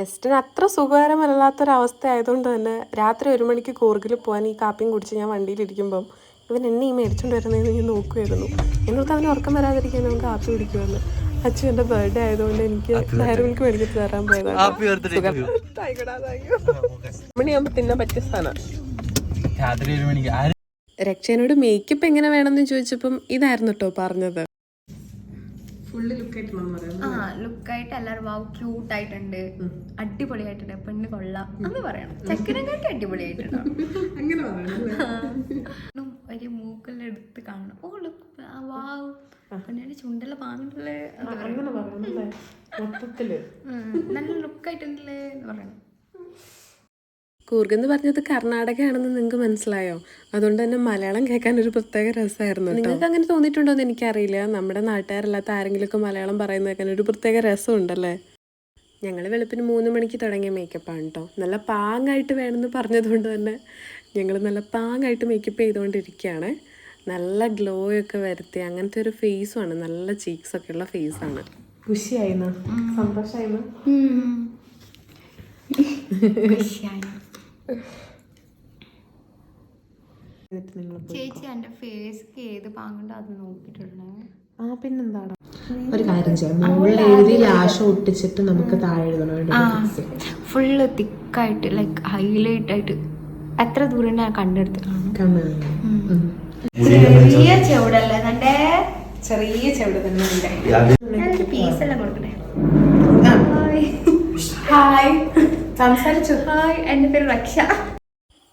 ചെസ്റ്റിന് അത്ര സുഖകരമല്ലാത്തൊരവസ്ഥ ആയതുകൊണ്ട് തന്നെ രാത്രി ഒരു മണിക്ക് കൂർഗിൽ പോകാൻ ഈ കാപ്പിയും കുടിച്ച് ഞാൻ വണ്ടിയിലിരിക്കുമ്പം ഇവൻ എന്നെ ഈ മേടിച്ചുകൊണ്ട് വരുന്നതെന്ന് ഞാൻ നോക്കുമായിരുന്നു എന്നിട്ട് അവന് ഉറക്കം വരാതിരിക്കാൻ നമുക്ക് കാപ്പി കുടിക്കുമെന്ന് അച്ഛൻ എന്റെ ബർത്ത്ഡേ ആയതുകൊണ്ട് എനിക്ക് ഡയറി മിൽക്ക് മേടിച്ചിട്ട് തരാൻ പോയതാണ്. മണിയാകുമ്പോൾ തിന്നാൻ പറ്റിയ സ്ഥാനം രാത്രി ഒരു മണിക്ക്. ആര് രക്ഷനോട് മേക്കപ്പ് എങ്ങനെ വേണമെന്ന് ചോദിച്ചപ്പം ഇതായിരുന്നു കേട്ടോ പറഞ്ഞത്. ആ ലുക്കായിട്ട് എല്ലാവരും വാവ് ക്യൂട്ട് ആയിട്ടുണ്ട്. അടിപൊളിയായിട്ടുണ്ട്. പെണ്ണ് കൊള്ളാം. എന്ന് പറയണം. ചെക്കനെക്കാട്ടി അടിപൊളിയായിട്ടുണ്ട്. അങ്ങനെ പറയണം ഉം, ഒരു മൂക്കെല്ലാം എടുത്ത് കാണണം. Oh look wow. പെണ്ണിന്റെ ചുണ്ടെല്ലാം പാങ്ങിട്ടുള്ളേ അങ്ങനെ മൊത്തത്തിൽ. നല്ല ലുക്കായിട്ടുണ്ടല്ലേ എന്ന് പറയണം. കൂർഗ് എന്ന് പറഞ്ഞത് കർണാടകയാണെന്ന് നിങ്ങൾക്ക് മനസ്സിലായോ? അതുകൊണ്ട് തന്നെ മലയാളം കേൾക്കാൻ ഒരു പ്രത്യേക രസമായിരുന്നു നിങ്ങൾക്ക് അങ്ങനെ തോന്നിയിട്ടുണ്ടോ എന്ന് എനിക്കറിയില്ല. നമ്മുടെ നാട്ടുകാരല്ലാത്ത ആരെങ്കിലുമൊക്കെ മലയാളം പറയുന്ന കേൾക്കാൻ ഒരു പ്രത്യേക രസമുണ്ടല്ലേ? ഞങ്ങൾ വെളുപ്പിന് മൂന്ന് മണിക്ക് തുടങ്ങിയ മേക്കപ്പാണ് കേട്ടോ നല്ല പാങ്ങായിട്ട് വേണമെന്ന് പറഞ്ഞതുകൊണ്ട് തന്നെ ഞങ്ങൾ നല്ല പാങ്ങായിട്ട് മേക്കപ്പ് ചെയ്തുകൊണ്ടിരിക്കുകയാണ്. നല്ല ഗ്ലോ ഒക്കെ വരുത്തി അങ്ങനത്തെ ഒരു ഫേസുമാണ് നല്ല ചീക്സ് ഒക്കെ ഉള്ള ഫേസാണ് ഖുഷിയായിരുന്നു സന്തോഷമായിരുന്നു ചേച്ചി ഏത് പാങ്ങുണ്ടോ അത് നോക്കിയിട്ടുണ്ടോ ആ പിന്നെന്താടാ ഒരു കാര്യം ചെയ്യാം. മുകളിൽ എഴുതി ലാഷ് ഒട്ടിച്ചിട്ട് നമുക്ക് താഴെ എഴുതണം ഫുള്ള് തിക്കായിട്ട് ലൈക്ക് ഹൈലൈറ്റ് ആയിട്ട് എത്ര ദൂരം ഞാൻ കണ്ടെടുത്ത് ചെറിയ ചെവിടല്ലേ ചെറിയ ചെവിടെ തന്നെ ഉണ്ട് പീസ് എല്ലാം കൊടുക്കണേ ഹായ് സംസാരിച്ചു. ഹായ് എന്റെ പേര് രക്ഷ.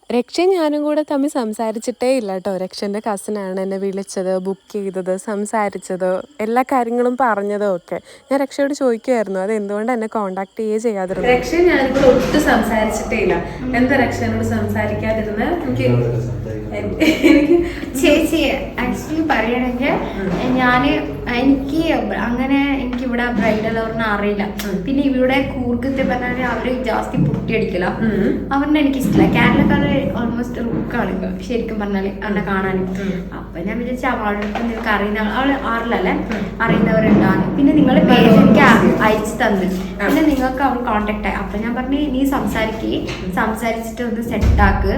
രക്ഷയും ഞാനും കൂടെ തമ്മിൽ സംസാരിച്ചിട്ടേ ഇല്ല കേട്ടോ. രക്ഷന്റെ കസിനാണ് എന്നെ വിളിച്ചത് ബുക്ക് ചെയ്തത് സംസാരിച്ചത് എല്ലാ കാര്യങ്ങളും പറഞ്ഞതും ഒക്കെ. ഞാൻ രക്ഷയോട് ചോദിക്കുമായിരുന്നു അത് എന്തുകൊണ്ട് എന്നെ കോണ്ടാക്ട് ചെയ്യേ ചെയ്യാതിരുന്നു? രക്ഷ ഞാനും കൂടെ ഒട്ടും സംസാരിച്ചിട്ടേ ഇല്ല. എന്താ രക്ഷനോട് സംസാരിക്കാതിരുന്നത് എനിക്ക് എനിക്ക് ചേച്ചി പറയണെങ്കിൽ ഞാൻ എനിക്ക് അങ്ങനെ എനിക്ക് ഇവിടെ ബ്രൈഡൽ അവറിനെ അറിയില്ല. പിന്നെ ഇവിടെ കൂർക്കത്തെ പറഞ്ഞാൽ അവർ ജാസ്തി പൊട്ടിയടിക്കില്ല അവരുടെ എനിക്ക് ഇഷ്ടമില്ല കേരളക്കാരെ ഓൾമോസ്റ്റ് റുക്കാണ് ശരിക്കും പറഞ്ഞാൽ അവനെ കാണാൻ അപ്പൊ ഞാൻ വിചാരിച്ച അവളുടെ നിനക്ക് അറിയുന്ന അവൾ ആറിലല്ലേ? അറിയുന്നവരുണ്ടാണ് പിന്നെ നിങ്ങളെ പേര് എനിക്ക് അയച്ചു തന്നു. നിങ്ങൾക്ക് അവൾ കോണ്ടാക്ട് ആയി. അപ്പൊ ഞാൻ പറഞ്ഞു നീ സംസാരിക്കേ. സംസാരിച്ചിട്ട് ഒന്ന് സെറ്റാക്ക്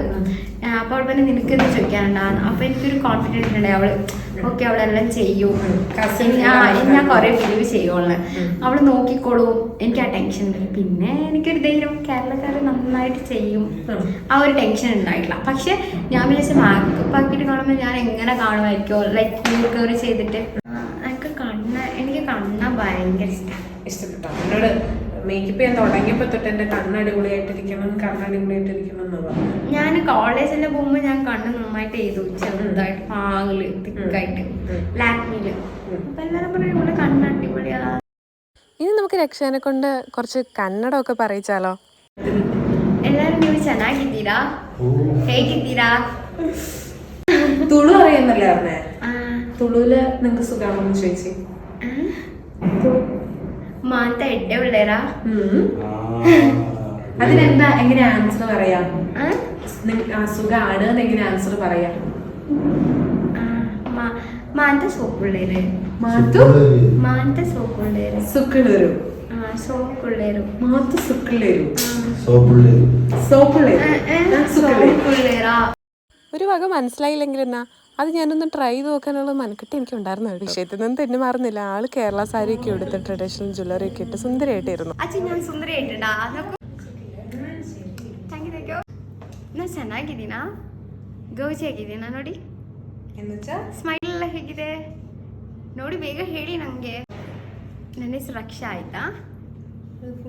അപ്പൊ അവൾ പറഞ്ഞു നിനക്ക് എന്ത് ചോദിക്കാനുണ്ടാകുന്നു അപ്പൊ എനിക്കൊരു കോൺഫിഡൻസ് ഉണ്ടായി. അവൾ ഓക്കെ അവളെല്ലാം ചെയ്യും. ഞാൻ കുറെ ബിലീവ് ചെയ്യുള്ളു. അവൾ നോക്കിക്കോളൂ. എനിക്ക് ആ ടെൻഷൻ ഉണ്ട് പിന്നെ എനിക്കൊരു ധൈര്യം കേരളക്കാര് നന്നായിട്ട് ചെയ്യും. ആ ഒരു ടെൻഷൻ ഉണ്ടായിട്ടില്ല. പക്ഷെ ഞാൻ വിചാരിച്ച മാക്കപ്പ് ആക്കിയിട്ട് കാണുമ്പോൾ ഞാൻ എങ്ങനെ കാണുമായിരിക്കോ? ലൈക്ക് റിക്കവറി ചെയ്തിട്ട്. എനിക്ക് കണ്ണ എനിക്ക് കണ്ണ ഭയങ്കര ഇഷ്ടം. ഇഷ്ടപ്പെട്ടോ? എന്നോട് മേക്കപ്പ് ചെയ്യാൻ തുടങ്ങിയപ്പോ തൊട്ട് എന്റെ കണ്ണടിപൊളിയായിട്ടിരിക്കണം കണ്ണടിപൊളിയായിട്ടിരിക്കണം എന്ന് പറഞ്ഞു ഞാൻ കോളേജിൽ പോകുമ്പോൾ ഞാൻ കണ്ണ് നന്നായിട്ട് എഴുതു ചെറുതായിട്ട് പാങ്ങില് തിക്കായിട്ട് ലാക്മിയില് അപ്പൊ എല്ലാരും പറയും ഇവിടെ കണ്ണ് അടിപൊളിയാ ഇനി നമുക്ക് രക്ഷനെ കൊണ്ട് കുറച്ച് കന്നഡമൊക്കെ പറയിച്ചാലോ ಎಲ್ಲರೂ ನೀವು ಚೆನ್ನಾಗಿದ್ದೀರಾ ಹೇಗಿದ್ದೀರಾ തുളു അറിയുന്നല്ലേ പറഞ്ഞേ ಆ, തുളുവില് നിങ്ങക്ക് സുഖാണെന്ന് ചോദിച്ചു മാന്ത എഡ്ഡെ പിള്ളേരാ? അതിനെന്താ എങ്ങനെ ആൻസർ പറയാ? സുഖാണ് എങ്ങനെ ആൻസർ പറയാ? മാന്ത സോപ്പുള്ളേരും സോപ്പുള്ളേരും മാത്തു മാന്ത സോപ്പ് പിള്ളേര് സുക്കിളരു ആ സോപ്പ് പിള്ളേರು മാത്തു സുക്കിളരു ഒരു വക മനസ്സിലായില്ലെങ്കിൽ എന്നാ അത് ഞാനൊന്ന് ട്രൈ ചെയ്ത് നോക്കാനുള്ള മനക്കെട്ട് എനിക്ക് ഉണ്ടായിരുന്നു വിഷയത്തിൽ നിന്ന് തെന്നു മാറുന്നില്ല ആള് കേരള സാരി ഒക്കെ എടുത്ത് ട്രഡീഷണൽ ജ്വല്ലറി ഒക്കെ ഇട്ട് സുന്ദരിയായിട്ടിരുന്നു ಅಜ್ಜಿ ನಾನು ಸುಂದರಿ ಆಯ್ತಡಾ ಅದಕ್ಕೂ ಚೆನ್ನಾಗಿದೆ ನಾನು ಚೆನ್ನಾಗಿದ್ದೀನಾ ಗೌಜಿ ಆಗಿದ್ದೀನಾ ನೋಡಿ എന്നുവെച്ചാ ಸ್ಮೈಲ್ ಎಲ್ಲ ಹೇಗಿದೆ ನೋಡಿ ಬೇಗ ಹೇಳಿ ನನಗೆ ನನ್ನ ಹೆಸರು ರಕ್ಷಾ ಆಯ್ತಾ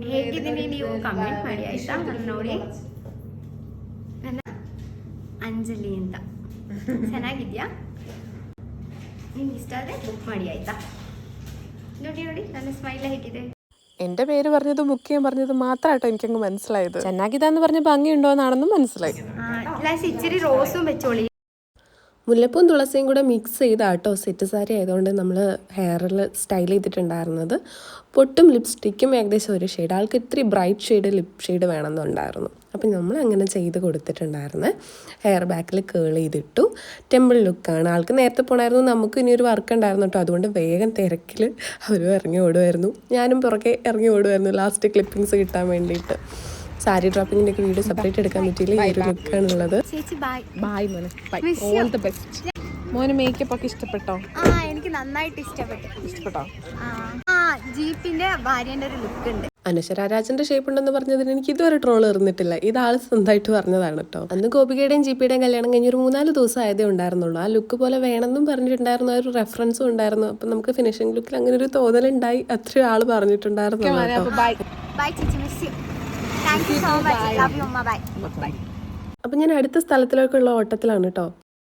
ಹೇಗಿದ್ದೀನಿ ನೀವು ಕಮೆಂಟ್ ಮಾಡಿ ಆಯ್ತಾ ನಾನು ನೋಡಿ ನನ್ನ ಅಂಜಲಿ ಅಂತ ಚೆನ್ನಾಗಿದ್ಯಾ ನಿಮ್ಗೆ ಇಷ್ಟ ಆದರೆ ಬುಕ್ ಮಾಡಿ ಆಯ್ತಾ ನೋಡಿ ನೋಡಿ ನನ್ನ ಸ್ಮೈಲ್ ಹೇಗಿದೆ എന്റെ പേര് പറഞ്ഞത് ബുക്ക് ചെയ്യാൻ പറഞ്ഞത് മാത്രമായിട്ടോ എനിക്കങ്ങ് മനസ്സിലായത് ചെന്നാഗിത എന്ന് പറഞ്ഞ ഭംഗിയുണ്ടോ എന്നാണെന്നും മനസ്സിലായി ഗ്ലാസ് ഇച്ചിരി റോസും വെച്ചോളി മുല്ലപ്പൂവും തുളസിയും കൂടെ മിക്സ് ചെയ്താട്ടോ സെറ്റ് സാരി ആയതുകൊണ്ട് നമ്മൾ ഹെയറിൽ സ്റ്റൈൽ ചെയ്തിട്ടുണ്ടായിരുന്നത്. പൊട്ടും ലിപ്സ്റ്റിക്കും ഏകദേശം ഒരു ഷെയ്ഡ് ആൾക്ക് ഇത്തിരി ബ്രൈറ്റ് ഷെയ്ഡ് ലിപ് ഷെയ്ഡ് വേണമെന്നുണ്ടായിരുന്നു. അപ്പം നമ്മൾ അങ്ങനെ ചെയ്ത് കൊടുത്തിട്ടുണ്ടായിരുന്നു. ഹെയർ ബാക്കിൽ കേൾ ചെയ്തിട്ടു. ടെമ്പിൾ ലുക്കാണ് ആൾക്ക് നേരത്തെ പോണായിരുന്നു. നമുക്ക് ഇനി ഒരു വർക്ക് ഉണ്ടായിരുന്നു കേട്ടോ അതുകൊണ്ട് വേഗം തിരക്കിൽ അവരും ഇറങ്ങി ഓടുമായിരുന്നു ഞാനും പുറകെ ഇറങ്ങി ഓടുമായിരുന്നു ലാസ്റ്റ് ക്ലിപ്പിങ്സ് കിട്ടാൻ വേണ്ടിയിട്ട്. സാരി ഡ്രോപ്പിങ്ങിന്റെ ഒക്കെ വീഡിയോ സെപ്പറേറ്റ് എടുക്കാൻ പറ്റിയില്ല. ഈ ഒരു ലുക്കാണുള്ളത് ചേച്ചി ബൈ ബൈ മോനെ. ബൈ ഓൾ ദി ബെസ്റ്റ് മോന് മേക്കപ്പ് ഒക്കെ ഇഷ്ടപ്പെട്ടോ? ആ എനിക്ക് നന്നായിട്ട് ഇഷ്ടപ്പെട്ടു. ഇഷ്ടപ്പെട്ടോ? ആ. ജീപ്പിന്റെ ഭാര്യന്റെ ഒരു ലുക്ക് ഉണ്ട്. അനശ്വരാജന്റെ ഷേപ്പ് ഉണ്ടെന്ന് പറഞ്ഞതിന് എനിക്ക് ഇതുവരെ ട്രോൾ എറിഞ്ഞിട്ടില്ല ഇത് സ്വന്തമായിട്ട് പറഞ്ഞതാണ് കേട്ടോ അന്ന് ഗോപികയുടെയും ജിപിയുടെയും കല്യാണം കഴിഞ്ഞ് ഒരു മൂന്നാൽ ദിവസം ആയതേ ഉണ്ടായിരുന്നുള്ളൂ. ആ ലുക്ക് പോലെ വേണമെന്നും പറഞ്ഞിട്ടുണ്ടായിരുന്നു. ഒരു റെഫറൻസും ഉണ്ടായിരുന്നു. അപ്പൊ നമുക്ക് ഫിനിഷിംഗ് ലുക്കിൽ അങ്ങനെ ഒരു തോന്നലുണ്ടായി. അത്രയും ആൾ പറഞ്ഞിട്ടുണ്ടായിരുന്നു കേട്ടോ thank you so much love you bye അപ്പം ഞാൻ അടുത്ത സ്ഥലത്തിലേക്കുള്ള ഓട്ടത്തിലാണ് കേട്ടോ